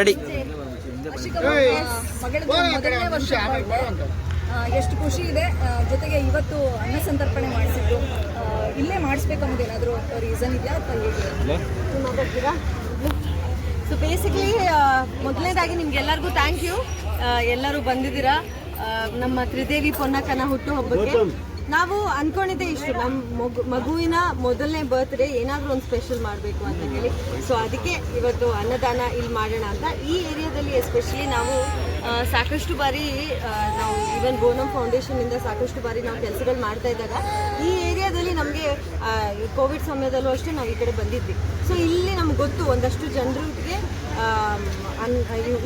Ready ಎಷ್ಟು ಖುಷಿ ಇದೆ. ಜೊತೆಗೆ ಇವತ್ತು ಅನ್ನ ಸಂತರ್ಪಣೆ ಮಾಡಿಸಿದ್ರು. ಇಲ್ಲೇ ಮಾಡಿಸ್ಬೇಕು ಅನ್ನೋದೇನಾದರೂ ರೀಸನ್ ಇದೆಯಾ ಅಥವಾ ಸೊ ಬೇಸಿಕ್ಲಿ ಮೊದಲನೇದಾಗಿ ನಿಮ್ಗೆಲ್ಲರಿಗೂ ಥ್ಯಾಂಕ್ ಯು ಎಲ್ಲರೂ ಬಂದಿದ್ದೀರಾ. ನಮ್ಮ ತ್ರಿದೇವಿ ಪೊನ್ನಕ್ಕನ ಹುಟ್ಟು ಹಬ್ಬಕ್ಕೆ. ನಾವು ಅನ್ಕೊಂಡಿದ್ದೆ ಇಷ್ಟು ನಮ್ಮ ಮಗು, ಮಗುವಿನ ಮೊದಲನೇ ಬರ್ತ್ಡೇ ಏನಾದರೂ ಒಂದು ಸ್ಪೆಷಲ್ ಮಾಡಬೇಕು ಅಂತ ಹೇಳಿ. ಸೊ ಅದಕ್ಕೆ ಇವತ್ತು ಅನ್ನದಾನ ಇಲ್ಲಿ ಮಾಡೋಣ ಅಂತ. ಈ ಏರಿಯಾದಲ್ಲಿ ಎಸ್ಪೆಷಲಿ ನಾವು ಸಾಕಷ್ಟು ಬಾರಿ ನಾವು ಈವನ್ ಬೋನಮ್ ಫೌಂಡೇಶನಿಂದ ಸಾಕಷ್ಟು ಬಾರಿ ನಾವು ಕೆಲಸಗಳು ಮಾಡ್ತಾ ಇದ್ದಾಗ ಈ ಏರಿಯಾದಲ್ಲಿ ನಮಗೆ ಕೋವಿಡ್ ಸಮಯದಲ್ಲೂ ಅಷ್ಟೇ ನಾವು ಈ ಕಡೆ ಬಂದಿದ್ವಿ. ಸೊ ಇಲ್ಲಿ ನಮ್ಗೆ ಗೊತ್ತು ಒಂದಷ್ಟು ಜನರಿಗೆ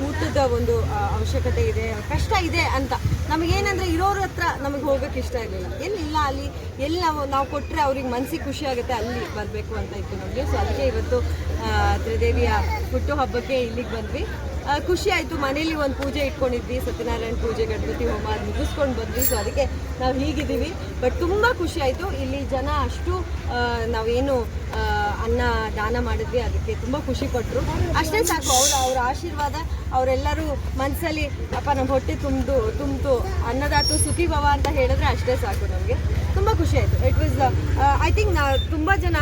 ಊಟದ ಒಂದು ಅವಶ್ಯಕತೆ ಇದೆ, ಕಷ್ಟ ಇದೆ ಅಂತ. ನಮಗೇನಂದ್ರೆ ಇರೋರ ಹತ್ರ ನಮಗೆ ಹೋಗೋಕೆ ಇಷ್ಟ ಇರಲಿಲ್ಲ. ಎಲ್ಲಿ ಇಲ್ಲ ಅಲ್ಲಿ, ಎಲ್ಲಿ ನಾವು ನಾವು ಕೊಟ್ಟರೆ ಅವ್ರಿಗೆ ಮನಸ್ಸಿಗೆ ಖುಷಿ ಆಗುತ್ತೆ, ಅಲ್ಲಿ ಬರಬೇಕು ಅಂತ ಇತ್ತು ನಮಗೆ. ಸೊ ಅದಕ್ಕೆ ಇವತ್ತು ತ್ರಿದೇವಿಯ ಹುಟ್ಟು ಹಬ್ಬಕ್ಕೆ ಇಲ್ಲಿಗೆ ಬಂದ್ವಿ. ಖುಷಿ ಆಯಿತು. ಮನೇಲಿ ಒಂದು ಪೂಜೆ ಇಟ್ಕೊಂಡಿದ್ವಿ. ಸತ್ಯನಾರಾಯಣ ಪೂಜೆ, ಗಣಪತಿ ಹೋಮ ಅದು ಮುಗಿಸ್ಕೊಂಡು ಬಂದ್ವಿ. ಸೊ ಅದಕ್ಕೆ ನಾವು ಹೀಗಿದ್ದೀವಿ. ಬಟ್ ತುಂಬ ಖುಷಿ ಆಯಿತು. ಇಲ್ಲಿ ಜನ ಅಷ್ಟು ನಾವೇನು ಅನ್ನ ದಾನ ಮಾಡಿದ್ವಿ, ಅದಕ್ಕೆ ತುಂಬ ಖುಷಿ ಪಟ್ಟರು ಅಷ್ಟೇ ಸಾಕು, ಅವ್ರ ಅವ್ರ ಆಶೀರ್ವಾದ, ಅವರೆಲ್ಲರೂ ಮನಸ್ಸಲ್ಲಿ ಅಪ್ಪ ನಮ್ಮ ಹೊಟ್ಟೆ ತುಂಬಿದು, ತುಂಬಿತು, ಅನ್ನದಾತು ಸುಖಿ ಭವ ಅಂತ ಹೇಳಿದ್ರೆ ಅಷ್ಟೇ ಸಾಕು ನಮಗೆ. ತುಂಬ ಖುಷಿ ಆಯಿತು. ಇಟ್ ವಾಸ್ ಐ ಥಿಂಕ್ ನಾ ತುಂಬ ಜನ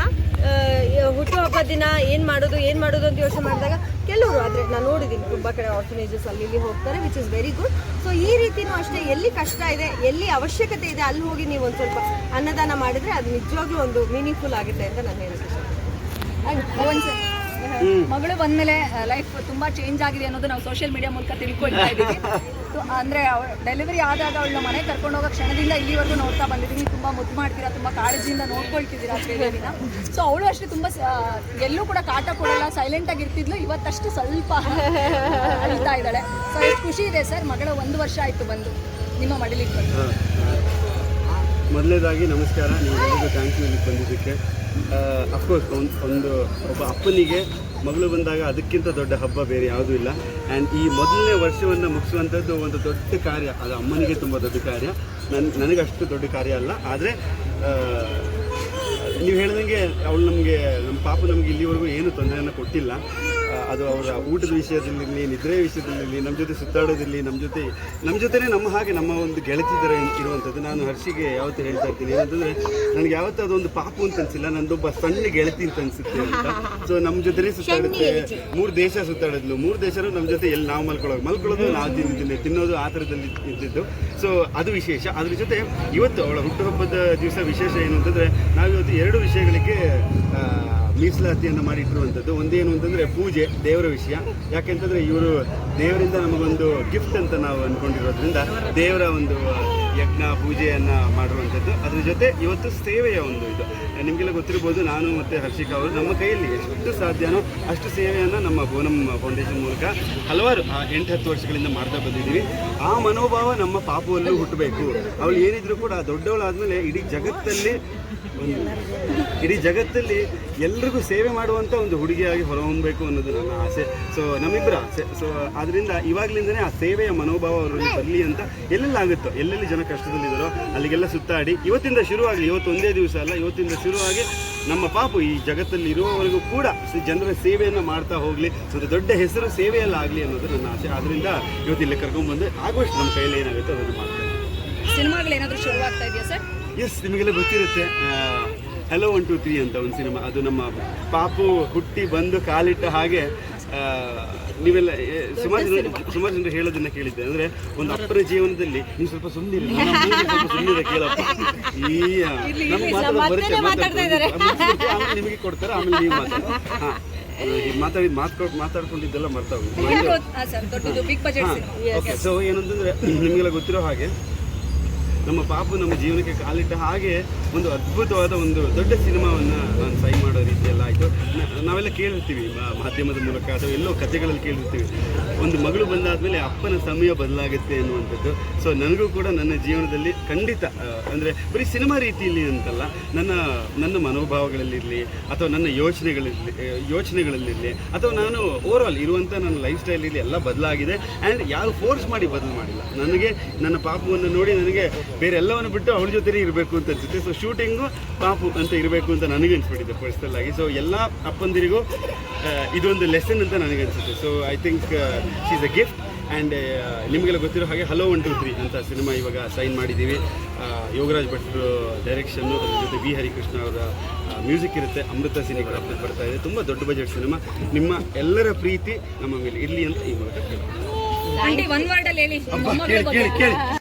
ಹುಟ್ಟುಹಬ್ಬ ದಿನ ಏನು ಮಾಡೋದು ಏನು ಮಾಡೋದು ಅಂತ ಯೋಚನೆ ಮಾಡಿದಾಗ ಕೆಲವರು ಆದರೆ ನಾನು ನೋಡಿದ್ದೀನಿ ತುಂಬ ಕಡೆ ಆರ್ಫನೇಜಸ್ ಅಲ್ಲಿ ಇಲ್ಲಿ ಹೋಗ್ತಾರೆ which is very good so ಈ ರೀತಿಯೂ ಅಷ್ಟೇ, ಎಲ್ಲಿ ಕಷ್ಟ ಇದೆ, ಎಲ್ಲಿ ಅವಶ್ಯಕತೆ ಇದೆ, ಅಲ್ಲಿ ಹೋಗಿ ನೀವು ಒಂದು ಸ್ವಲ್ಪ ಅನ್ನದಾನ ಮಾಡಿದರೆ ಅದು ನಿಜವಾಗ್ಲೂ ಒಂದು ಮೀನಿಂಗ್ಫುಲ್ ಆಗುತ್ತೆ ಅಂತ ನಾನು ಇಷ್ಟಪಡ್ತೀನಿ ಮಗಳು ಬಂದ್ಮೇಲೆ ಲೈಫ್ ತುಂಬಾ ಚೇಂಜ್ ಆಗಿದೆ ಅನ್ನೋದು ನಾವು ಸೋಷಿಯಲ್ ಮೀಡಿಯಾ ಮೂಲಕ ತಿಳ್ಕೊಳ್ತಾ ಇದ್ದೀವಿ. ಅಂದ್ರೆ ಡೆಲಿವರಿ ಆದಾಗ ಅವಳನ್ನ ಮನೆ ಕರ್ಕೊಂಡು ಹೋಗೋ ಕ್ಷಣದಿಂದ ಇಲ್ಲಿವರೆಗೂ ನೋಡ್ತಾ ಬಂದಿದ್ದೀನಿ. ತುಂಬಾ ಮುದ್ದು ಮಾಡ್ತೀರಾ ತುಂಬಾ ಕಾಳಜಿಯಿಂದ ನೋಡ್ಕೊಳ್ತಿದ್ದೀರಾ ಶ್ರೀದೇವಿನ ಸೊ ಅವಳು ಅಷ್ಟೇ ತುಂಬಾ ಎಲ್ಲೂ ಕೂಡ ಕಾಟ ಕೊಡಲ್ಲ ಸೈಲೆಂಟ್ ಆಗಿ ಇರ್ತಿದ್ಲು. ಇವತ್ತಷ್ಟು ಸ್ವಲ್ಪ ಅಳ್ತಾ ಇದ್ದಾಳೆ. ಸೊ ಎಷ್ಟು ಖುಷಿ ಇದೆ ಸರ್ ಮಗಳ ಒಂದು ವರ್ಷ ಆಯ್ತು ಬಂದು. ನಿಮ್ಮ ಮಡಲಿಕ್ಕೆ ಬಂದು. ಮೊದಲನೇದಾಗಿ ನಮಸ್ಕಾರ. ನೀವು ಥ್ಯಾಂಕ್ ಯು ಇಲ್ಲಿ ಬಂದಿದ್ದಕ್ಕೆ. ಅಫ್ಕೋರ್ಸ್ ಒಂದು ಒಂದು ಒಬ್ಬ ಅಪ್ಪನಿಗೆ ಮಗಳು ಬಂದಾಗ ಅದಕ್ಕಿಂತ ದೊಡ್ಡ ಹಬ್ಬ ಬೇರೆ ಯಾವುದೂ ಇಲ್ಲ. ಆ್ಯಂಡ್ ಈ ಮೊದಲನೇ ವರ್ಷವನ್ನು ಮುಗಿಸುವಂಥದ್ದು ಒಂದು ದೊಡ್ಡ ಕಾರ್ಯ. ಅದು ಅಮ್ಮನಿಗೆ ತುಂಬ ದೊಡ್ಡ ಕಾರ್ಯ. ನನ್ನ ನನಗೆ ಅಷ್ಟು ದೊಡ್ಡ ಕಾರ್ಯ ಅಲ್ಲ. ಆದರೆ ನೀವು ಹೇಳ್ದಂಗೆ ಅವಳು ನಮಗೆ ನಮ್ಮ ಪಾಪ ನಮಗೆ ಇಲ್ಲಿವರೆಗೂ ಏನು ತೊಂದರೆಯನ್ನು ಕೊಟ್ಟಿಲ್ಲ. ಅದು ಅವರ ಊಟದ ವಿಷಯದಲ್ಲಿರಲಿ ನಿದ್ರೆ ವಿಷಯದಲ್ಲಿರಲಿ ನಮ್ಮ ಜೊತೆ ಸುತ್ತಾಡೋದಿರಲಿ ನಮ್ಮ ಜೊತೆ ನಮ್ಮ ಜೊತೆನೇ ನಮ್ಮ ಹಾಗೆ ನಮ್ಮ ಒಂದು ಗೆಳತಿ ಥರ ಇರುವಂಥದ್ದು. ನಾನು ಹರ್ಷಿಗೆ ಯಾವತ್ತೂ ಹೇಳ್ತಾ ಇರ್ತೀನಿ. ಏನಂತಂದರೆ ನನಗೆ ಯಾವತ್ತೂ ಅದೊಂದು ಪಾಪು ಅಂತ ಅನಿಸಿಲ್ಲ ನಂದೊಬ್ಬ ಸಣ್ಣ ಗೆಳತಿ ಅಂತ ಅನಿಸುತ್ತೆ ಅಂತ. ಸೊ ನಮ್ಮ ಜೊತೆನೇ ಸುತ್ತಾಡುತ್ತೆ. ಮೂರು ದೇಶ ಸುತ್ತಾಡಿದ್ಲು. ಮೂರು ದೇಶರು ನಮ್ಮ ಜೊತೆ ಎಲ್ಲಿ ನಾವು ಮಲ್ಕೊಳ್ಳೋದು ಮಲ್ಕೊಳ್ಳೋದು ನಾವು ತಿಂದಿದ್ದೀನಿ ತಿನ್ನೋದು ಆ ಥರದಲ್ಲಿ ಇದ್ದಿದ್ದು. ಸೊ ಅದು ವಿಶೇಷ. ಅದ್ರ ಜೊತೆ ಇವತ್ತು ಅವಳ ಹುಟ್ಟುಹಬ್ಬದ ದಿವಸ ವಿಶೇಷ ಏನು ಅಂತಂದರೆ ನಾವಿವತ್ತು ಎರಡು ವಿಷಯಗಳಿಗೆ ಮೀಸಲಾತಿಯನ್ನು ಮಾಡಿಟ್ಟಿರುವಂಥದ್ದು. ಒಂದೇನು ಅಂತಂದರೆ ಪೂಜೆ, ದೇವರ ವಿಷಯ. ಯಾಕೆಂತಂದರೆ ಇವರು ದೇವರಿಂದ ನಮಗೊಂದು ಗಿಫ್ಟ್ ಅಂತ ನಾವು ಅಂದ್ಕೊಂಡಿರೋದ್ರಿಂದ ದೇವರ ಒಂದು ಯಜ್ಞ, ಪೂಜೆಯನ್ನು ಮಾಡಿರುವಂಥದ್ದು. ಅದ್ರ ಜೊತೆ ಇವತ್ತು ಸೇವೆಯ ಒಂದು ಇದು. ನಿಮಗೆಲ್ಲ ಗೊತ್ತಿರ್ಬೋದು, ನಾನು ಮತ್ತು ಹರ್ಷಿಕಾ ಅವರು ನಮ್ಮ ಕೈಯಲ್ಲಿ ಎಷ್ಟು ಸಾಧ್ಯನೋ ಅಷ್ಟು ಸೇವೆಯನ್ನು ನಮ್ಮ ಬೋನಮ್ ಫೌಂಡೇಶನ್ ಮೂಲಕ ಹಲವಾರು ಎಂಟು ಹತ್ತು ವರ್ಷಗಳಿಂದ ಮಾಡ್ತಾ ಬಂದಿದ್ದೀವಿ. ಆ ಮನೋಭಾವ ನಮ್ಮ ಪಾಪುವಲ್ಲೂ ಹುಟ್ಟಬೇಕು. ಅವಳು ಏನಿದ್ರು ಕೂಡ ದೊಡ್ಡವಳಾದಮೇಲೆ ಇಡೀ ಜಗತ್ತಲ್ಲಿ ಒಂದು, ಇಡೀ ಜಗತ್ತಲ್ಲಿ ಎಲ್ರಿಗೂ ಸೇವೆ ಮಾಡುವಂಥ ಒಂದು ಹುಡುಗಿಯಾಗಿ ಹೊರಹೊಮ್ಮಬೇಕು ಅನ್ನೋದು ನನ್ನ ಆಸೆ. ಸೊ ನಮ್ಮಿಬ್ಬರ ಆಸೆ. ಸೊ ಅದರಿಂದ ಇವಾಗಲಿಂದನೇ ಆ ಸೇವೆಯ ಮನೋಭಾವ ಅವರಲ್ಲಿ ಬರಲಿ ಅಂತ ಎಲ್ಲೆಲ್ಲ ಆಗುತ್ತೋ, ಎಲ್ಲೆಲ್ಲಿ ಜನ ಕಷ್ಟದಲ್ಲಿದ್ದಾರೋ ಅಲ್ಲಿಗೆಲ್ಲ ಸುತ್ತಾಡಿ ಇವತ್ತಿಂದ ಶುರುವಾಗಲಿ ಇವತ್ತು ಒಂದೇ ದಿವಸ ಅಲ್ಲ ಇವತ್ತಿಂದ ಶುರುವಾಗಿ ನಮ್ಮ ಪಾಪು ಈ ಜಗತ್ತಲ್ಲಿ ಇರುವವರೆಗೂ ಕೂಡ ಜನರ ಸೇವೆಯನ್ನು ಮಾಡ್ತಾ ಹೋಗಲಿ ಒಂದು ದೊಡ್ಡ ಹೆಸರು ಸೇವೆಯಲ್ಲ ಆಗಲಿ ಅನ್ನೋದು ನನ್ನ ಆಸೆ. ಆದ್ದರಿಂದ ಇವತ್ತು ಇಲ್ಲಿ ಕರ್ಕೊಂಡ್ಬಂದು ಆಗುವಷ್ಟು ನಮ್ಮ ಕೈಯಲ್ಲಿ ಏನಾಗುತ್ತೆ ಅದನ್ನು ಮಾಡ್ತೇವೆ ಸಿನಿಮಾಗಳು ಏನಾದರೂ ಶುರುವಾಗ್ತಾ ಇದೆಯಾ ಸರ್? ಎಸ್ ನಿಮಗೆಲ್ಲ ಗೊತ್ತಿರುತ್ತೆ ಹಲೋ ಒನ್ ಟು ತ್ರೀ ಅಂತ ಒಂದು ಸಿನಿಮಾ. ಅದು ನಮ್ಮ ಪಾಪು ಹುಟ್ಟಿ ಬಂದು ಕಾಲಿಟ್ಟ ಹಾಗೆ ನೀವೆಲ್ಲ ಸುಮಾರು ಜನ ಸುಮಾರು ಜನರು ಹೇಳೋದನ್ನ ಕೇಳಿದ್ದೆ. ಅಂದ್ರೆ ಒಂದು ಅಪ್ಪರ ಜೀವನದಲ್ಲಿ ನೀವು ಸ್ವಲ್ಪ ಸುಮ್ಮನಿರಿ ಸ್ವಲ್ಪ ಸುಮ್ಮನಿರ ಕೇಳಪ್ಪ. ಈ ನಮ್ಗೆ ಬರುತ್ತೆ ಕೊಡ್ತಾರೆ ಆಮೇಲೆ ನೀವು ಮಾತಾಡಿ ಹಾ. ಮಾತಾಡಿ ಮಾತಾಡ್ ಮಾತಾಡ್ಕೊಂಡಿದ್ದೆಲ್ಲ ಮರ್ತಾವೆ ಸೊ ಏನಂತಂದ್ರೆ ನಿಮಗೆಲ್ಲ ಗೊತ್ತಿರೋ ಹಾಗೆ ನಮ್ಮ ಪಾಪು ನಮ್ಮ ಜೀವನಕ್ಕೆ ಕಾಲಿಟ್ಟ ಹಾಗೆ ಒಂದು ಅದ್ಭುತವಾದ ಒಂದು ದೊಡ್ಡ ಸಿನಿಮಾವನ್ನು ನಾನು ಸೈ ಮಾಡೋ ರೀತಿಯೆಲ್ಲ ಆಯಿತು ನಾವೆಲ್ಲ ಕೇಳಿರ್ತೀವಿ ಮಾಧ್ಯಮದ ಮೂಲಕ ಅಥವಾ ಎಲ್ಲೋ ಕಥೆಗಳಲ್ಲಿ ಕೇಳಿರ್ತೀವಿ. ಒಂದು ಮಗಳು ಬಂದಾದ್ಮೇಲೆ ಅಪ್ಪನ ಸಮಯ ಬದಲಾಗುತ್ತೆ ಅನ್ನುವಂಥದ್ದು ಸೊ ನನಗೂ ಕೂಡ ನನ್ನ ಜೀವನದಲ್ಲಿ ಖಂಡಿತ ಅಂದರೆ ಬರೀ ಸಿನಿಮಾ ರೀತಿಯಲ್ಲಿ ಅಂತಲ್ಲ, ನನ್ನ ನನ್ನ ಮನೋಭಾವಗಳಲ್ಲಿರಲಿ, ಅಥವಾ ನನ್ನ ಯೋಚನೆಗಳಿರಲಿ ಯೋಚನೆಗಳಲ್ಲಿರಲಿ, ಅಥವಾ ನಾನು ಓವರ್ ಆಲ್ ಇರುವಂಥ ನನ್ನ ಲೈಫ್ ಸ್ಟೈಲಲ್ಲಿ ಎಲ್ಲ ಬದಲಾಗಿದೆ ಆ್ಯಂಡ್ ಯಾರು ಫೋರ್ಸ್ ಮಾಡಿ ಬದಲು ಮಾಡಿಲ್ಲ. ನನಗೆ, ನನ್ನ ಪಾಪವನ್ನು ನೋಡಿ ನನಗೆ ಬೇರೆ ಎಲ್ಲವನ್ನು ಬಿಟ್ಟು ಅವಳ ಜೊತೆನೇ ಇರಬೇಕು ಅಂತ ಅನಿಸುತ್ತೆ. ಸೊ ಶೂಟಿಂಗು ಪಾಪು ಅಂತ ಇರಬೇಕು ಅಂತ ನನಗೆ ಅನಿಸ್ಬಿಟ್ಟಿದೆ ಪರ್ಸ್ನಲ್ ಆಗಿ. ಸೊ ಎಲ್ಲ ಅಪ್ಪಂದಿರಿಗೂ ಇದೊಂದು ಲೆಸನ್ ಅಂತ ನನಗೆ ಅನಿಸುತ್ತೆ. So I think she's a gift and ನಿಮಗೆಲ್ಲ ಗೊತ್ತಿರೋ ಹಾಗೆ ಹಲೋ ಒನ್ ಟು ತ್ರೀ ಅಂತ ಸಿನಿಮಾ ಇವಾಗ ಸೈನ್ ಮಾಡಿದ್ದೀವಿ. ಯೋಗರಾಜ್ ಭಟ್ರು ಡೈರೆಕ್ಷನ್ನು ಅದ್ರ ಜೊತೆ ವಿ ಹರಿಕೃಷ್ಣ ಅವರ ಮ್ಯೂಸಿಕ್ ಇರುತ್ತೆ. ಅಮೃತ ಸಿನಿಮಾ ಬರ್ತಾ ಇದೆ. ತುಂಬ ದೊಡ್ಡ ಬಜೆಟ್ ಸಿನಿಮಾ. ನಿಮ್ಮ ಎಲ್ಲರ ಪ್ರೀತಿ ನಮ್ಮ ಮೇಲೆ ಇರಲಿ ಅಂತ ಈ ಮೂಲಕ ಕೇಳಿ.